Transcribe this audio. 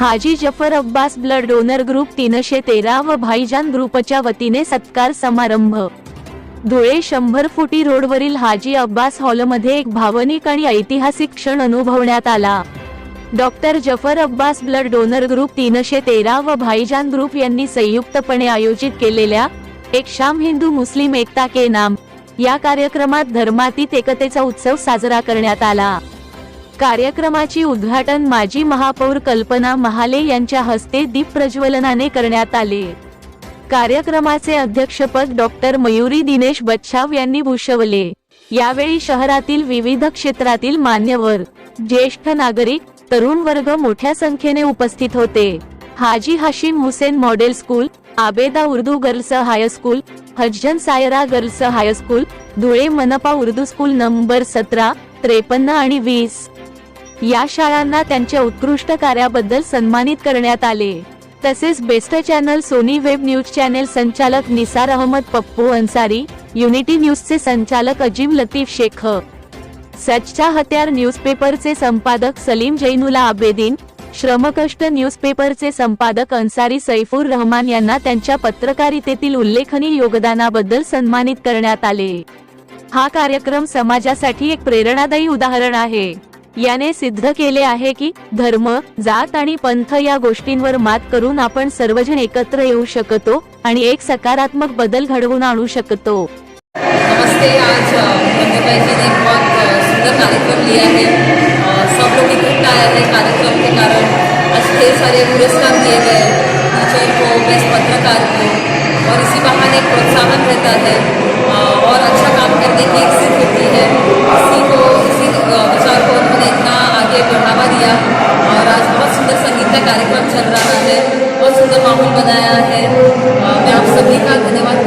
Haji Zafar Abbas blood donor group तीनशे तेरा व भाईजान ग्रुपच्या वतीने सत्कार समारंभ. धुळे शंभर फुटी रोडवरील हाजी अब्बास हॉलमध्ये एक भावनिक आणि ऐतिहासिक क्षण अनुभवण्यात आला. Doctor Zafar Abbas blood donor group तीनशे तेरा व भाईजान ग्रुप यांनी संयुक्तपणे आयोजित केलेल्या एक शाम हिंदू मुस्लिम एकता के नाम या कार्यक्रमात धर्मातीत एकतेचा उत्सव साजरा करण्यात आला. कार्यक्रमाची उद्घाटन माजी महापौर कल्पना महाले यांच्या हस्ते दीप प्रज्वलनाने करण्यात आले. कार्यक्रमाचे अध्यक्षपद डॉक्टर मयुरी दिनेश बच्छाव यांनी भूषवले. यावेळी शहरातील विविध क्षेत्रातील मान्यवर ज्येष्ठ नागरिक तरुण वर्ग मोठ्या संख्येने उपस्थित होते. Haji Hashim Hussain model school Abeda Urdu girls high school Hajjan Saira girls high school Dhule मनपा उर्दू स्कूल नंबर सतरा त्रेपन्न आणि वीस. या शाळांना त्यांच्या उत्कृष्ट कार्याबद्दल सन्मानित करण्यात आले. तसेच best channel Soni web news channel संचालक निसार अहमद पप्पू अन्सारी युनिटी न्यूजचे संचालक अजीम लतीफ शेख सच्चा हत्यार न्यूजपेपरचे संपादक सलीम जैनुला आबेदीन श्रमकष्ट न्यूजपेपरचे संपादक अन्सारी सैफुर रहमान यांना त्यांच्या पत्रकारितेतील उल्लेखनीय योगदानाबद्दल सन्मानित करण्यात आले. हा कार्यक्रम समाजासाठी एक प्रेरणादायी उदाहरण आहे. याने सिद्ध केले आहे की धर्म जात आणि पंथ या गोष्टींवर मात करून आपण सर्वजण एकत्र येऊ शकतो आणि एक सकारात्मक बदल घडवून आणू शकतो. नमस्ते आज सुंदर कार्यक्रम लिया है सब लोग इकट्ठा आए हैं कार्यक्रम के कारण. आज ढेर सारे पुरस्कार दिए गए टीचर को हो, बेस्ट पत्रकार को और इसी बहाने प्रोत्साहन रहता है। और अच्छा काम करने की एक सीख होती है। सीख को इसी अ, विचार को उन्होंने इतना आगे बढ़ावा दिया और आज बहुत सुंदर संगीत का कार्यक्रम चल रहा है बहुत सुंदर माहौल बनाया है। मैं आप सभी का धन्यवाद